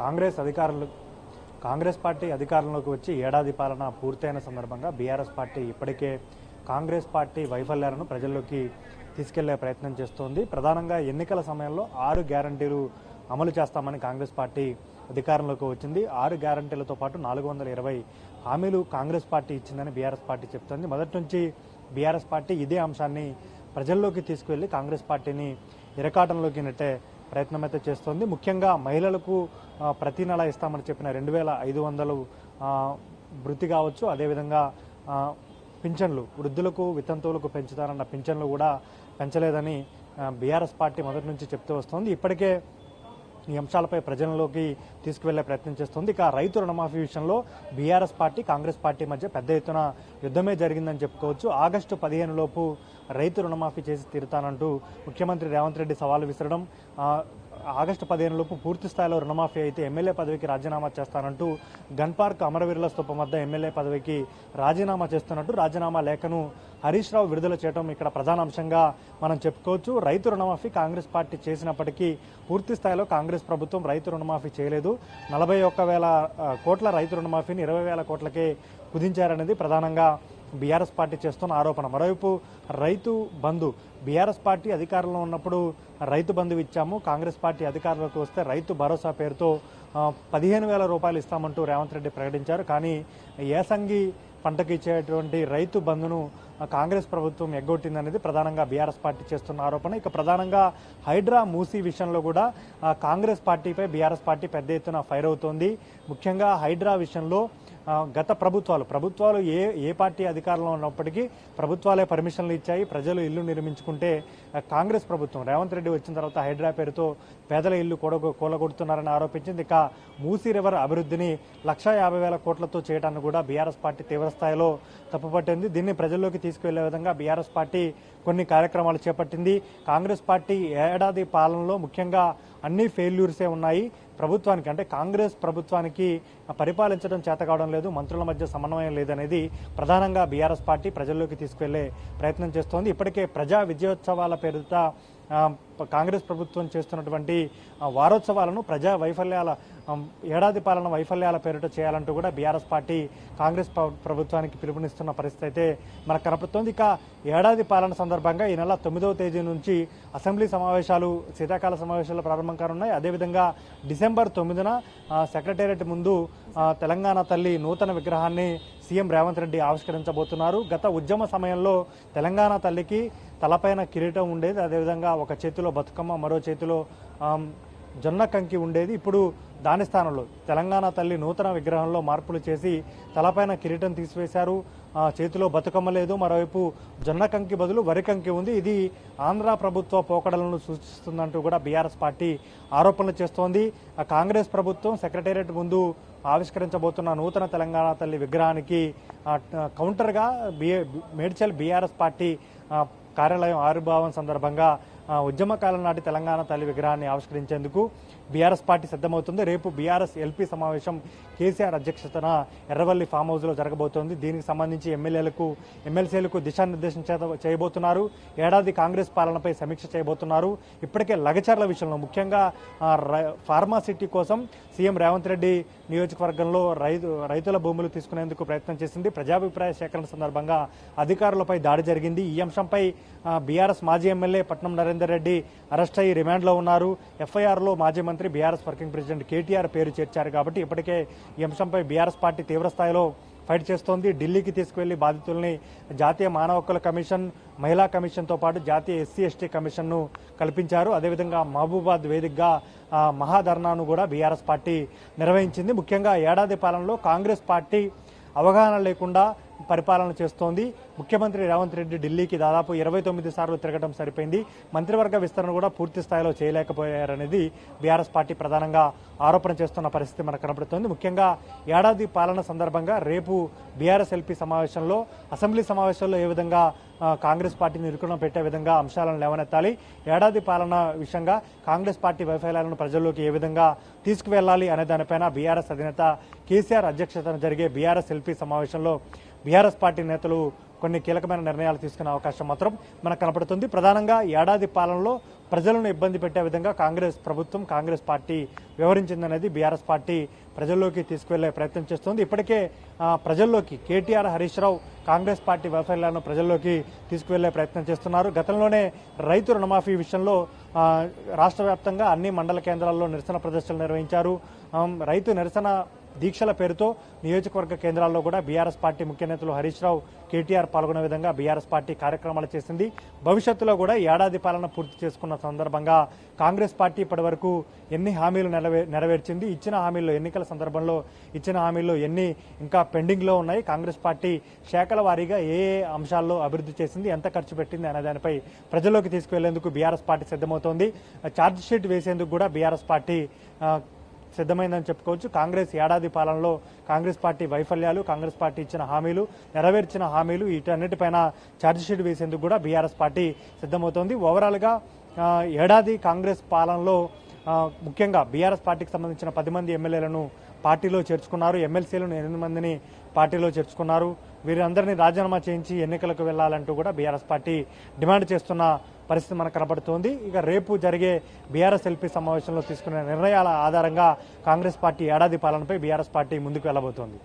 కాంగ్రెస్ అధికారులు కాంగ్రెస్ పార్టీ అధికారంలోకి వచ్చి ఏడాది పాలన పూర్తయిన సందర్భంగా బీఆర్ఎస్ పార్టీ ఇప్పటికే కాంగ్రెస్ పార్టీ వైఫల్యాలను ప్రజల్లోకి తీసుకెళ్ళే ప్రయత్నం చేస్తోంది. ప్రధానంగా ఎన్నికల సమయంలో ఆరు గ్యారంటీలు అమలు చేస్తామని కాంగ్రెస్ పార్టీ అధికారంలోకి వచ్చింది. ఆరు గ్యారంటీలతో పాటు నాలుగు వందల ఇరవై హామీలు కాంగ్రెస్ పార్టీ ఇచ్చిందని బీఆర్ఎస్ పార్టీ చెప్తోంది. మొదటి నుంచి బీఆర్ఎస్ పార్టీ ఇదే అంశాన్ని ప్రజల్లోకి తీసుకువెళ్ళి కాంగ్రెస్ పార్టీని ఇరకాటంలోకి నెట్టే ప్రయత్నం అయితే చేస్తోంది. ముఖ్యంగా మహిళలకు ప్రతి నెల ఇస్తామని చెప్పిన రెండు వేల ఐదు వందలు వృత్తి కావచ్చు అదేవిధంగా పింఛన్లు వృద్ధులకు వితంతువులకు పెంచుతారన్న పింఛన్లు కూడా పెంచలేదని బీఆర్ఎస్ పార్టీ మొదటి నుంచి చెప్తూ వస్తోంది. ఇప్పటికే ఈ అంశాలపై ప్రజల్లోకి తీసుకువెళ్ళే ప్రయత్నం చేస్తుంది. ఇక రైతు రుణమాఫీ విషయంలో బీఆర్ఎస్ పార్టీ కాంగ్రెస్ పార్టీ మధ్య పెద్ద ఎత్తున యుద్ధమే జరిగిందని చెప్పుకోవచ్చు. ఆగస్టు పదిహేను లోపు రైతు రుణమాఫీ చేసి తీరుతానంటూ ముఖ్యమంత్రి రేవంత్ రెడ్డి సవాలు విసరడం ఆగస్టు పదిహేను లోపు పూర్తి స్థాయిలో రుణమాఫీ అయితే ఎమ్మెల్యే పదవికి రాజీనామా చేస్తానంటూ గన్ పార్క్ అమరవీరుల స్థూపం వద్ద ఎమ్మెల్యే పదవికి రాజీనామా చేస్తున్నట్టు రాజీనామా లేఖను హరీష్ రావు విడుదల చేయడం ఇక్కడ ప్రధాన అంశంగా మనం చెప్పుకోవచ్చు. రైతు రుణమాఫీ కాంగ్రెస్ పార్టీ చేసినప్పటికీ పూర్తి స్థాయిలో కాంగ్రెస్ ప్రభుత్వం రైతు రుణమాఫీ చేయలేదు. నలభై ఒక్క వేల కోట్ల రైతు రుణమాఫీని ఇరవై వేల కోట్లకే కుదించారనేది ప్రధానంగా బీఆర్ఎస్ పార్టీ చేస్తున్న ఆరోపణ. మరోవైపు రైతు బంధు. బీఆర్ఎస్ పార్టీ అధికారంలో ఉన్నప్పుడు రైతు బంధు ఇచ్చాము. కాంగ్రెస్ పార్టీ అధికారంలోకి వస్తే రైతు భరోసా పేరుతో పదిహేను వేల రూపాయలు ఇస్తామంటూ రేవంత్ రెడ్డి ప్రకటించారు. కానీ ఏసంగి పంటకు ఇచ్చేటువంటి రైతు బంధును కాంగ్రెస్ ప్రభుత్వం ఎగ్గొట్టిందనేది ప్రధానంగా బీఆర్ఎస్ పార్టీ చేస్తున్న ఆరోపణ. ఇక ప్రధానంగా హైడ్రా మూసీ విషయంలో కూడా కాంగ్రెస్ పార్టీపై బీఆర్ఎస్ పార్టీ పెద్ద ఎత్తున ఫైర్ అవుతోంది. ముఖ్యంగా హైడ్రా విషయంలో గత ప్రభుత్వాలు. ప్రభుత్వాలు ఏ ఏ పార్టీ అధికారంలో ఉన్నప్పటికీ ప్రభుత్వాలే పర్మిషన్లు ఇచ్చాయి. ప్రజలు ఇల్లు నిర్మించుకుంటే కాంగ్రెస్ ప్రభుత్వం రేవంత్ రెడ్డి వచ్చిన తర్వాత హైడ్రా పేరుతో పేదల ఇల్లు కూడ కూలగొడుతున్నారని ఆరోపించింది. ఇక మూసీ రివర్ అభివృద్ధిని లక్షా యాభై వేల కోట్లతో చేయడాన్ని కూడా బీఆర్ఎస్ పార్టీ తీవ్రస్థాయిలో తప్పుపట్టింది. దీన్ని ప్రజల్లోకి తీసుకువెళ్ళే విధంగా బీఆర్ఎస్ పార్టీ కొన్ని కార్యక్రమాలు చేపట్టింది. కాంగ్రెస్ పార్టీ ఏడాది పాలనలో ముఖ్యంగా అన్ని ఫెయిల్యూర్సే ఉన్నాయి. ప్రభుత్వానికి అంటే కాంగ్రెస్ ప్రభుత్వానికి పరిపాలించడం చేత కావడం లేదు. మంత్రుల మధ్య సమన్వయం లేదనేది ప్రధానంగా బీఆర్ఎస్ పార్టీ ప్రజల్లోకి తీసుకెళ్ళే ప్రయత్నం చేస్తోంది. ఇప్పటికే ప్రజా విజయోత్సవాల పేరుతో కాంగ్రెస్ ప్రభుత్వం చేస్తున్నటువంటి వారోత్సవాలను ప్రజా వైఫల్యాల ఏడాది పాలన వైఫల్యాల పేరిట చేయాలంటూ కూడా బీఆర్ఎస్ పార్టీ కాంగ్రెస్ ప్రభుత్వానికి పిలుపునిస్తున్న పరిస్థితి అయితే మనకు కనపడుతోంది. ఇక ఏడాది పాలన సందర్భంగా ఈ నెల తొమ్మిదవ తేదీ నుంచి అసెంబ్లీ సమావేశాలు శీతాకాల సమావేశాలు ప్రారంభం కానున్నాయి. అదేవిధంగా డిసెంబర్ తొమ్మిదిన సెక్రటేరియట్ ముందు తెలంగాణ తల్లి నూతన విగ్రహాన్ని సీఎం రేవంత్ రెడ్డి ఆవిష్కరించబోతున్నారు. గత ఉద్యమ సమయంలో తెలంగాణ తల్లికి తలపైన కిరీటం ఉండేది. అదేవిధంగా ఒక చేతిలో బతుకమ్మ మరో చేతిలో జొన్న కంకి ఉండేది. ఇప్పుడు దాని స్థానంలో తెలంగాణ తల్లి నూతన విగ్రహంలో మార్పులు చేసి తలపైన కిరీటం తీసివేశారు. ఆ, చేతిలో బతుకమ్మ లేదు. మరోవైపు జొన్న కంకి బదులు వరి కంకి ఉంది. ఇది ఆంధ్ర ప్రభుత్వ పోకడలను సూచిస్తుందంటూ కూడా బీఆర్ఎస్ పార్టీ ఆరోపణలు చేస్తోంది. కాంగ్రెస్ ప్రభుత్వం సెక్రటేరియట్ ముందు ఆవిష్కరించబోతున్న నూతన తెలంగాణ తల్లి విగ్రహానికి కౌంటర్గా బి మేడ్చల్ బీఆర్ఎస్ పార్టీ కార్యాలయం ఆవిర్భావం సందర్భంగా ఉద్యమకాలం నాటి తెలంగాణ తల్లి విగ్రహాన్ని ఆవిష్కరించేందుకు బీఆర్ఎస్ పార్టీ సిద్ధమవుతుంది. రేపు బీఆర్ఎస్ ఎల్పీ సమావేశం కేసీఆర్ అధ్యక్షతన ఎర్రవల్లి ఫామ్ హౌస్లో జరగబోతోంది. దీనికి సంబంధించి ఎమ్మెల్యేలకు ఎమ్మెల్సీలకు దిశానిర్దేశం చేయబోతున్నారు. ఏడాది కాంగ్రెస్ పాలనపై సమీక్ష చేయబోతున్నారు. ఇప్పటికే లగచర్ల విషయంలో ముఖ్యంగా రై- ఫార్మా సిటీ కోసం సీఎం రేవంత్ రెడ్డి నియోజకవర్గంలో రైతు రైతుల భూములు తీసుకునేందుకు ప్రయత్నం చేసింది. ప్రజాభిప్రాయ సేకరణ సందర్భంగా అధికారులపై దాడి జరిగింది. ఈ అంశంపై బీఆర్ఎస్ మాజీ ఎమ్మెల్యే పట్నం నరేందర్ రెడ్డి అరెస్ట్ అయ్యి రిమాండ్లో ఉన్నారు. ఎఫ్ఐఆర్లో మాజీ మంత్రి మంత్రి బీఆర్ఎస్ వర్కింగ్ ప్రెసిడెంట్ కేటీఆర్ పేరు చేర్చారు కాబట్టి ఇప్పటికే ఈ అంశంపై బీఆర్ఎస్ పార్టీ తీవ్రస్థాయిలో ఫైట్ చేస్తోంది. ఢిల్లీకి తీసుకువెళ్ళి బాధితుల్ని జాతీయ మానవ హక్కుల కమిషన్ మహిళా కమిషన్తో పాటు జాతీయ ఎస్సీ ఎస్టీ కమిషన్ను కల్పించారు. అదేవిధంగా మహబూబాద్ వేదికగా మహాధర్నాను కూడా బీఆర్ఎస్ పార్టీ నిర్వహించింది. ముఖ్యంగా ఏడాది పాలనలో కాంగ్రెస్ పార్టీ అవగాహన లేకుండా పరిపాలన చేస్తోంది. ముఖ్యమంత్రి రేవంత్ రెడ్డి ఢిల్లీకి దాదాపు ఇరవై తొమ్మిది సార్లు తిరగడం సరిపోయింది. మంత్రివర్గ విస్తరణ కూడా పూర్తి స్థాయిలో చేయలేకపోయారనేది బీఆర్ఎస్ పార్టీ ప్రధానంగా ఆరోపణ చేస్తున్న పరిస్థితి మనకు కనబడుతోంది. ముఖ్యంగా ఏడాది పాలన సందర్భంగా రేపు బీఆర్ఎస్ ఎల్పీ సమావేశంలో అసెంబ్లీ సమావేశంలో ఏ విధంగా కాంగ్రెస్ పార్టీని ఇరుకున పెట్టే విధంగా అంశాలను లేవనెత్తాలి. ఏడాది పాలన విషయంగా కాంగ్రెస్ పార్టీ వైఫల్యాలను ప్రజల్లోకి ఏ విధంగా తీసుకువెళ్ళాలి అనే దానిపైన బీఆర్ఎస్ అధినేత కేసీఆర్ అధ్యక్షతన జరిగే బీఆర్ఎస్ ఎల్పీ సమావేశంలో బీఆర్ఎస్ పార్టీ నేతలు కొన్ని కీలకమైన నిర్ణయాలు తీసుకునే అవకాశం మాత్రం మనకు కనపడుతుంది. ప్రధానంగా ఏడాది పాలనలో ప్రజలను ఇబ్బంది పెట్టే విధంగా కాంగ్రెస్ ప్రభుత్వం కాంగ్రెస్ పార్టీ వ్యవహరించిందనేది బీఆర్ఎస్ పార్టీ ప్రజల్లోకి తీసుకువెళ్ళే ప్రయత్నం చేస్తోంది. ఇప్పటికే ప్రజల్లోకి కేటీఆర్ హరీష్ రావు కాంగ్రెస్ పార్టీ వైఫల్యాలను ప్రజల్లోకి తీసుకువెళ్ళే ప్రయత్నం చేస్తున్నారు. గతంలోనే రైతు రుణమాఫీ విషయంలో రాష్ట్ర వ్యాప్తంగా అన్ని మండల కేంద్రాల్లో నిరసన ప్రదర్శనలు నిర్వహించారు. రైతు నిరసన దీక్షల పేరుతో నియోజకవర్గ కేంద్రాల్లో కూడా బీఆర్ఎస్ పార్టీ ముఖ్య నేతలు హరీష్ రావు కేటీఆర్ పాల్గొనే విధంగా బీఆర్ఎస్ పార్టీ కార్యక్రమాలు చేసింది. భవిష్యత్తులో కూడా ఏడాది పాలన పూర్తి చేసుకున్న సందర్భంగా కాంగ్రెస్ పార్టీ ఇప్పటివరకు ఎన్ని హామీలు నెరవే నెరవేర్చింది? ఇచ్చిన హామీల్లో ఎన్నికల సందర్భంలో ఇచ్చిన హామీల్లో ఎన్ని ఇంకా పెండింగ్లో ఉన్నాయి? కాంగ్రెస్ పార్టీ శాఖల వారీగా ఏ ఏ అంశాల్లో అభివృద్ధి చేసింది? ఎంత ఖర్చు పెట్టింది? అనే దానిపై ప్రజల్లోకి తీసుకువెళ్ళేందుకు బీఆర్ఎస్ పార్టీ సిద్ధమవుతోంది. ఛార్జ్ షీట్ వేసేందుకు కూడా బీఆర్ఎస్ పార్టీ సిద్ధమైందని చెప్పుకోవచ్చు. కాంగ్రెస్ ఏడాది పాలనలో కాంగ్రెస్ పార్టీ వైఫల్యాలు కాంగ్రెస్ పార్టీ ఇచ్చిన హామీలు నెరవేర్చిన హామీలు వీటన్నిటిపైన ఛార్జిషీట్ వేసేందుకు కూడా బీఆర్ఎస్ పార్టీ సిద్ధమవుతోంది. ఓవరాల్గా ఏడాది కాంగ్రెస్ పాలనలో ముఖ్యంగా బీఆర్ఎస్ పార్టీకి సంబంధించిన పది మంది ఎమ్మెల్యేలను పార్టీలో చేర్చుకున్నారు. ఎమ్మెల్సీలను ఎనిమిది మందిని పార్టీలో చేర్చుకున్నారు. వీరందరినీ రాజీనామా చేయించి ఎన్నికలకు వెళ్ళాలంటూ కూడా బీఆర్ఎస్ పార్టీ డిమాండ్ చేస్తున్న పరిస్థితి మనకు కనబడుతోంది. ఇక రేపు జరిగే బీఆర్ఎస్ ఎల్పీ సమావేశంలో తీసుకునే నిర్ణయాల ఆధారంగా కాంగ్రెస్ పార్టీ ఏడాది పాలనపై బీఆర్ఎస్ పార్టీ ముందుకు వెళ్ళబోతోంది